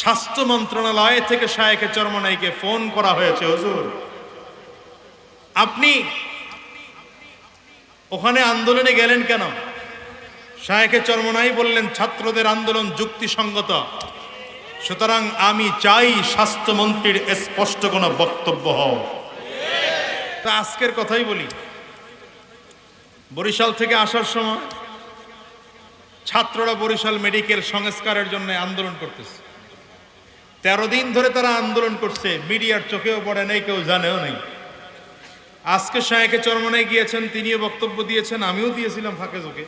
স্বাস্থ্য মন্ত্রণালয় থেকে শায়েখে চরমনাইকে ফোন করা হয়েছে, হুজুর। আপনি ওখানে আন্দোলনে গেলেন কেন? শায়েখে চরমনাই বললেন, ছাত্রদের আন্দোলন যুক্তিসঙ্গত। সুতরাং আমি চাই স্বাস্থ্যমন্ত্রীর স্পষ্ট কোনো বক্তব্য হও। তা আজকের কথাই বলি। বরিশাল থেকে আসার সময় ছাত্ররা বরিশাল মেডিকেল সংস্কারের জন্য আন্দোলন করতেছে। তেরো দিন ধরে তারা আন্দোলন করছে। মিডিয়ার চোখেও পড়ে নেই, কেউ জানেও নেই। আজকে শায়েকে চরমনায় গিয়েছেন, তিনিও বক্তব্য দিয়েছেন, আমিও দিয়েছিলাম ফাঁকে চোখে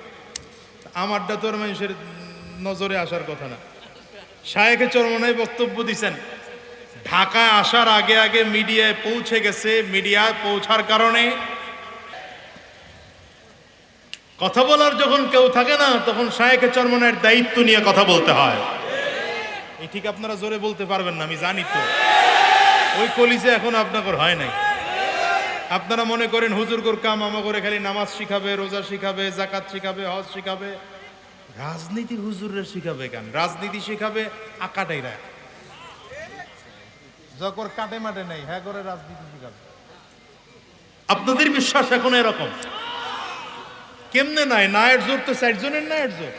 আমারটা তো আর মানুষের নজরে আসার কথা না। শায়েকে চরমনায় বক্তব্য দিয়েছেন ঢাকায় আসার আগে আগে মিডিয়ায় পৌঁছে গেছে, মিডিয়ায় পৌঁছার কারণে কথা বলার যখন কেউ থাকে না, তখন শায়েকে চরমনের দায়িত্ব নিয়ে কথা বলতে হয়। এই ঠিক আপনারা জোরে বলতে পারবেন না, আমি জানি তো। ওই কলিজে এখন আপনার হয় নাই। আপনারা মনে করেন হুজুরগর কাম আমা করে খালি নামাজ শিখাবে, রোজা শিখাবে, জাকাত শিখাবে, হজ শিখাবে। রাজনীতি হুজুরের শিখাবে কেন? রাজনীতি শিখাবে আকাটাইরা যকর কাটে মাটে নেই হ্যাঁ করে রাজনীতি শিখাবে। আপনাদের বিশ্বাস এখন এরকম? কেমনে নাই? নায়ের জোর তো ষাট জনের নায়ের জোর।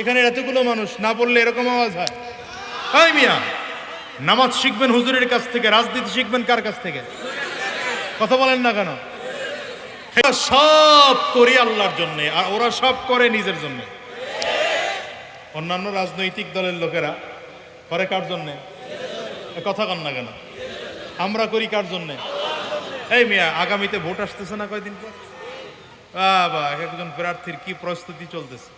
এখানে এতগুলো মানুষ, না বললে এরকম আওয়াজ হয়। হয় মিয়া, নামাজ শিখবেন হুজুরের কাছ থেকে, রাজনীতি শিখবেন কার কাছ থেকে? কথা বলেন না কেন? সব করি আল্লাহর জন্য, আর ওরা সব করে নিজের জন্য। অন্যান্য রাজনৈতিক দলের লোকেরা করে কার জন্যে? কথা কন না কেন? আমরা করি কার জন্যে? এই মিয়া, আগামীতে ভোট আসতেছে না কয়দিন পর? বাবা এক একজন প্রার্থীর কি প্রস্তুতি চলতেছে?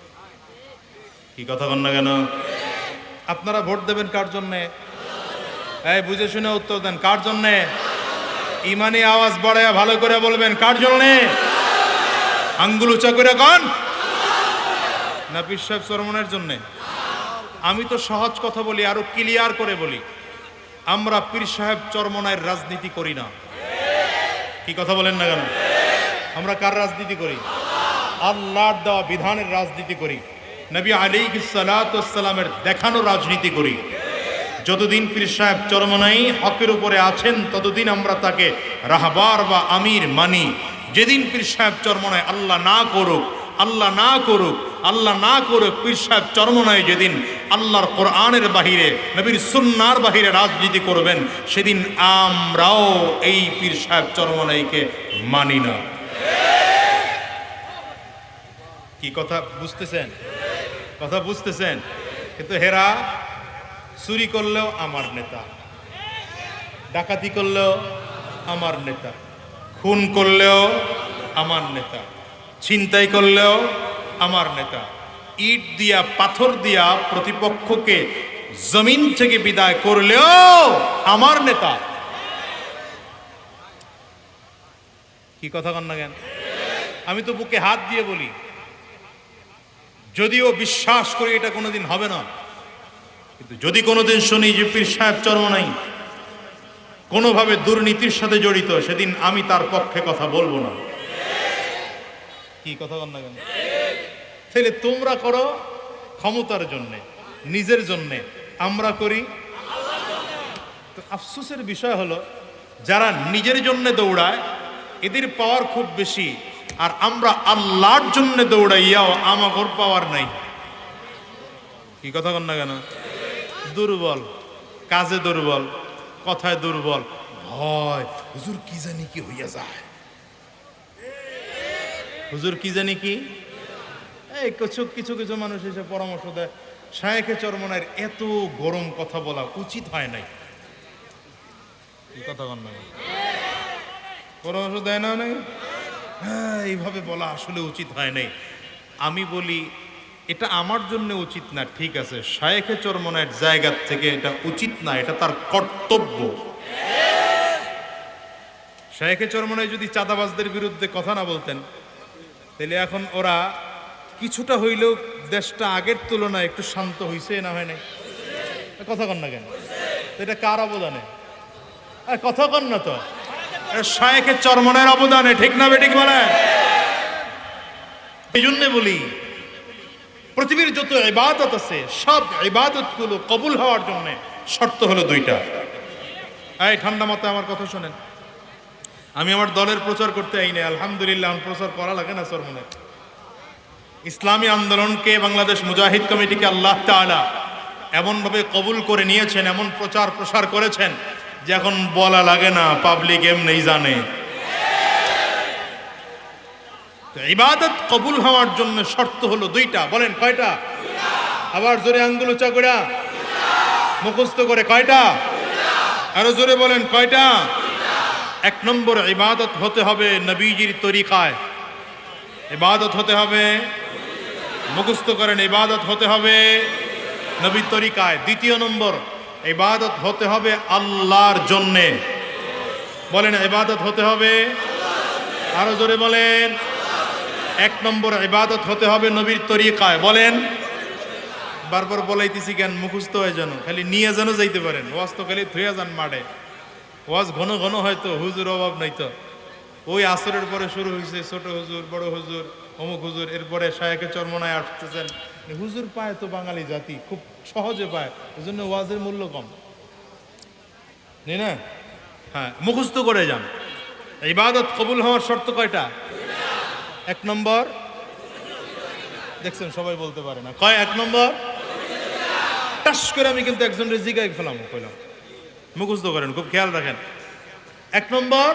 কি কথা কন না কেন? আপনারা ভোট দেবেন কার জন্যে? এই, বুঝে শুনে উত্তর দেন, কার জন্যে? ইমানি আওয়াজ বাড়ায় ভালো করে বলবেন, কার জন্যে? আঙ্গুল উঁচা করে কন। না, পীর সাহেব সরমনের জন্যে? আমি তো সহজ কথা বলি, আরও ক্লিয়ার করে বলি। আমরা পীর সাহেব চরমনায়ের রাজনীতি করি না। কি কথা বলেন না কেন? আমরা কার রাজনীতি করি? আল্লাহর দেওয়া বিধানের রাজনীতি করি। নবী আলী সালামের দেখানো রাজনীতি করি। যতদিন পীর সাহেব চরমনাই হকের উপরে আছেন, ততদিন আমরা তাকে রাহবার বা আমির মানি। যেদিন পীর সাহেব চরমনায় আল্লাহ না করুক, আল্লাহ না করুক, আল্লাহ না করুক, পীর সাহেব চরমনায় যেদিন আল্লাহর কোরআনের বাহিরে, নবীর সুন্নার বাহিরে রাজনীতি করবেন, সেদিন আমরাও এই পীর সাহেব চরমনাইকে মানি না। কি কথা বুঝতেছেন? কথা বুঝতেছেন? কিন্তু হেরা চুরি করলেও আমার নেতা। ডাকাতি করলেও আমার নেতা। খুন করলেও আমার নেতা। ছিনতাই করলেও আমার নেতা। ইট দিয়া, পাথর দিয়া প্রতিপক্ষকে জমিন থেকে বিদায় করলেও আমার নেতা। কি কথা কন না কেন? আমি তো বুকে হাত দিয়ে বলি। যদিও বিশ্বাস করি এটা কোনোদিন হবে না, কিন্তু যদি কোনোদিন শুনি যে পীর সাহেব চর্ম নাই, কোনোভাবে দুর্নীতির সাথে জড়িত, সেদিন আমি তার পক্ষে কথা বলব না। কি কথা বল না কেন? তাহলে তোমরা করো ক্ষমতার জন্য, নিজের জন্য, আমরা করি। তো আফসোসের বিষয় হলো, যারা নিজের জন্য দৌড়ায়, এদের পাওয়ার খুব বেশি। আর আমরা আল্লাহর জন্য দৌড়াইয়াও আমাগর পাওয়ার নাই। কি কথা কন না কেন? দুর্বল। কাজে দুর্বল, কথায় দুর্বল। ভয়। হুজুর কি জানি কি হইয়া যায়? হুজুর কি জানি কি? এই কিছু কিছু কিছু মানুষ এসে পরামর্শ দেয়, শায়েখে চরমনের এত গরম কথা বলা উচিত হয় নাই। কথা কন না পরামর্শ দেয় না নাই হ্যাঁ এইভাবে বলা আসলে উচিত হয় নাই। আমি বলি, এটা আমার জন্য উচিত না, ঠিক আছে। শায়েখে চরমনের জায়গা থেকে এটা উচিত না, এটা তার কর্তব্য। শায়েখে চরমনায় যদি চাঁদাবাজদের বিরুদ্ধে কথা না বলতেন, তাহলে এখন ওরা কিছুটা হইলেও দেশটা আগের তুলনায় একটু শান্ত হইছে, না হয় নাই? কথা কন না কেন? এটা কার অবদানে? কথা কন না তো। শায়েখে চরমনের অবদানে, ঠিক না বেঠিক বলে এই জন্যে বলি, পৃথিবীর যত ইবাদত আছে, সব ইবাদতগুলো কবুল হওয়ার জন্য শর্ত হলো দুইটা। এই ঠান্ডা মাথায় আমার কথা শোনেন। আমি আমার দলের প্রচার করতে আইনি আলহামদুলিল্লাহ প্রচার করা লাগে না সর মনে। ইসলামী আন্দোলনকে বাংলাদেশ মুজাহিদ কমিটিকে আল্লাহ তাআলা এমনভাবে কবুল করে নিয়েছেন, এমন প্রচার প্রসার করেছেন যে এখন বলা লাগে না পাবলিক এমনি জানে। ইবাদত কবুল হওয়ার জন্য শর্ত হলো দুইটা। বলেন, কয়টা? আবার জোরে আঙ্গুল উঁচা করে মুখস্থ করে, কয়টা? আরও জোরে বলেন, কয়টা? এক নম্বর, ইবাদত হতে হবে নবীজির তরিকায়। ইবাদত হতে হবে, মুখস্থ করেন, ইবাদত হতে হবে নবীর তরিকায়। দ্বিতীয় নম্বর ইবাদত হতে হবে আল্লাহর জন্যে। বলেন, ইবাদত হতে হবে আরও জোরে বলেন। এক নম্বর, ইবাদত হতে হবে নবীর তরিকায়। বলেন, বারবার বলাইতেছি কেন, মুখস্থ হয়ে যেন, খালি নিয়ে যেন যাইতে পারেন। ওয়াজ তো খালি থুয়ে যান মাঠে। ওয়াজ ঘন ঘন হয়তো, হুজুর অভাব নাই তো। ওই আসরের পরে শুরু হয়েছে ছোট হুজুর, বড় হুজুর, অমুক হুজুর, এরপরে শায়কে চরমনায় আসতেছেন। হুজুর পায় তো বাঙালি জাতি, খুব সহজে পায় ওই জন্য ওয়াজের মূল্য কম। না? হ্যাঁ মুখস্থ করে যান। ইবাদত কবুল হওয়ার শর্ত কয়টা? এক নম্বর, দেখছেন সবাই বলতে পারে না। কয়? এক নম্বর, টাস করে আমি কিন্তু একজন রেজিকাই ফেলাম, কইলাম। মুখস্থ করেন, খুব খেয়াল রাখেন। এক নম্বর,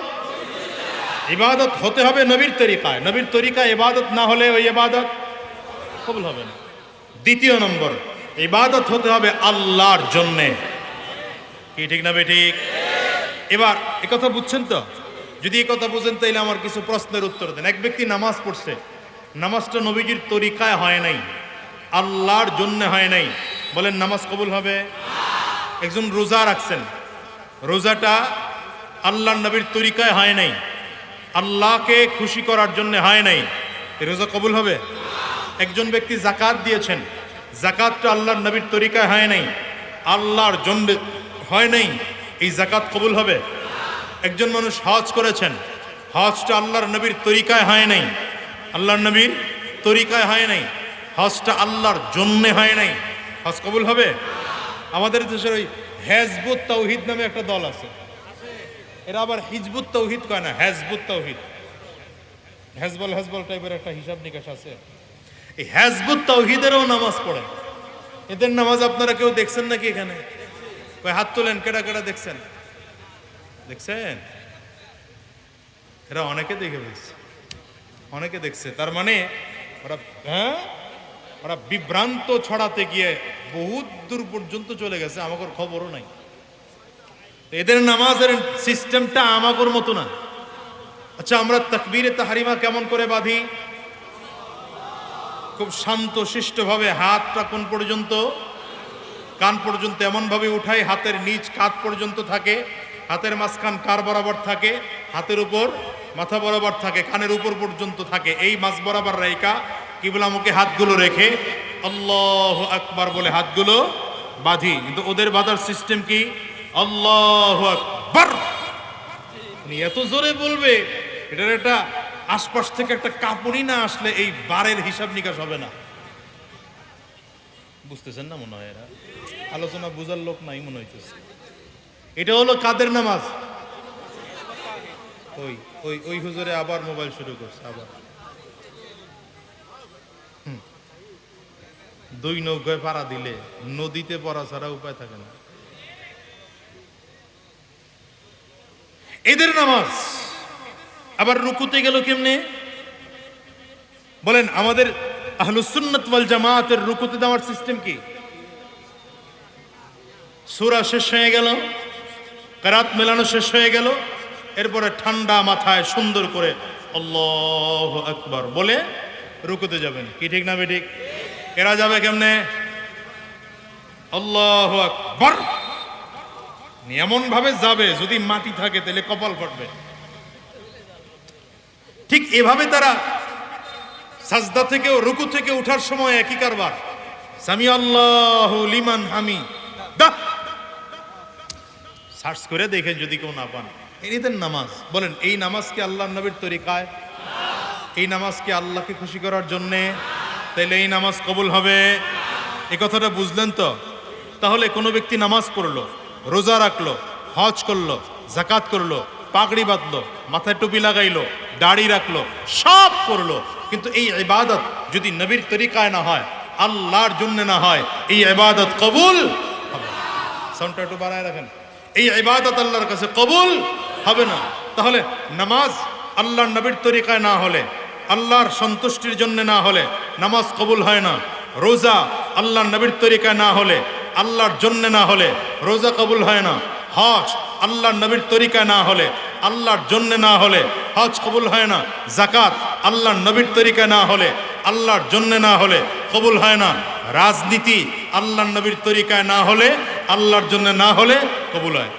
ইবাদত হতে হবে নবীর তরিকায়। নবীর তরিকায় ইবাদত না হলে ওই ইবাদত কবুল হবে না। দ্বিতীয় নম্বর, ইবাদত হতে হবে আল্লাহর জন্যে। কি, ঠিক না বে ঠিক? এবার কথা বুঝছেন তো? যদি এই কথা বুঝেন, তাইলে আমার কিছু প্রশ্নের উত্তর দেন। এক ব্যক্তি নামাজ পড়ছে, নামাজটা নবীজির তরিকায় হয় নাই, আল্লাহর জন্য হয় নাই, বলেন নামাজ কবুল হবে? একজন রোজা রাখছেন, রোজাটা আল্লাহর নবীর তরিকায় হয় নাই, আল্লাহকে খুশি করার জন্য হয় নাই রোজা কবুল হবে? একজন ব্যক্তি জাকাত দিয়েছেন। জাকাতটা আল্লাহর নবীর তরিকায় হয় নাই। আল্লাহর জন্য হয় নাই। এই জাকাত কবুল হবে? একজন মানুষ হজ করেছেন। হজটা আল্লাহর নবীর তরিকায় হয় নাই। আল্লাহর নবীর তরিকায় হয় নাই। হজটা আল্লাহর জন্যে হয় নাই। হজ কবুল হবে? আমাদের দেশের ওই হেজবুত তৌহিদ নামে একটা দল আছে। এরা আবার হিজবুত তৌহিদ কয় না? হেজবুত তৌহিদ। হেজবল হেজবল টাইপের একটা হিসাব নিকাশ আছে। এই হেজবুত তৌহিদেরও নামাজ পড়ে এদের নামাজ আপনারা কেউ দেখছেন নাকি এখানে? হাত তোলেন, কেডা কেডা দেখছেন? দেখছেন? এরা অনেকে দেখে ফেলছে। অনেকে দেখছে। তার মানে ওরা হ্যাঁ? ওরা বিভ্রান্ত ছড়াতে গিয়ে বহুত দূর পর্যন্ত চলে গেছে আমাকে খবরও নাই। এদের নামাজের সিস্টেমটা আমাগর মতো না। আচ্ছা আমরা তাকবীরে তাহারিমা কেমন করে বাঁধি? খুব শান্ত শিষ্টভাবে হাতটা কোন পর্যন্ত? কান পর্যন্ত এমনভাবে উঠাই, হাতের নিচ কাত পর্যন্ত থাকে, হাতের মাঝখান কার বরাবর থাকে, হাতের উপর মাথা বরাবর থাকে, কানের উপর পর্যন্ত থাকে। এই মাছ বরাবর রাইকা কিবলামুখে হাতগুলো রেখে আল্লাহ আকবার বলে হাতগুলো বাঁধি। কিন্তু ওদের বাঁধার সিস্টেম কি? আল্লাহ আকবার। এত জোরে বলবে, এটার একটা আশপাশ থেকে একটা কাপড়ই না আসলে এই বারের হিসাব নিকাশ হবে না। বুঝতেছেন না মনে হয় এরা? আলোচনা বুঝার লোক নাই মনে হইতেছে। এটা হলো কাদের নামাজ? ওই ওই ওই হুজুরে আবার মোবাইল শুরু করছে, আবার। দুই নৌকায় পাড়া দিলে নদীতে পড়া ছাড়া উপায় থাকে না। এদের নামাজ আবার রুকুতে গেল কেমনে? বলেন, আমাদের আহলুসুন্নত জামাতের রুকুতে দেওয়ার সিস্টেম কি? সুরা শেষ হয়ে গেল, কারাত মেলানো শেষ হয়ে গেল, এরপরে ঠান্ডা মাথায় সুন্দর করে আল্লাহ আকবার বলে রুকুতে যাবেন। কি ঠিক না বেঠিক? এরা যাবে কেমনে? আল্লাহ আকবার। এমন ভাবে যাবে, যদি মাটি থাকে তাহলে কপাল ফাটবে। ঠিক এভাবে তারা সাজদা থেকে ও রুকু থেকে ওঠার সময় একই কারবার। সামি আল্লাহ লিমান হামি। সার্চ করে দেখেন যদি কেউ না পান। এদের নামাজ। বলেন, এই নামাজ কি আল্লাহ নবীর তরিকায়? এই নামাজ কি আল্লাহকে খুশি করার জন্যে? তাইলে এই নামাজ কবুল হবে। এই কথাটা বুঝলেন তো? তাহলে কোনো ব্যক্তি নামাজ পড়ল, রোজা রাখল, হজ করল জাকাত করল, পাগড়ি বাঁধলো, মাথায় টুপি লাগাইলো দাড়ি রাখল, সব করল। কিন্তু এই ইবাদত যদি নবীর তরিকায় না হয়, আল্লাহর জন্য না হয়, এই ইবাদত কবুল হবে। সাউন্ডটা একটু বাড়ায় রাখেন। এই ইবাদত আল্লাহর কাছে কবুল হবে না। তাহলে নামাজ আল্লাহর নবীর তরিকায় না হলে, আল্লাহর সন্তুষ্টির জন্য না হলে নামাজ কবুল হয় না। রোজা আল্লাহর নবীর তরিকায় না হলে, আল্লাহর জন্য না হলে রোজা কবুল হয় না। হজ আল্লাহর নবীর তরিকায় না হলে, আল্লাহর জন্য না হলে হজ কবুল হয় না জাকাত আল্লাহর নবীর তরিকা না হলে, আল্লাহর জন্য না হলে কবুল হয় না। রাজনীতি আল্লাহর নবীর তরিকায় না হলে, আল্লাহর জন্য না হলে কবুল হয়।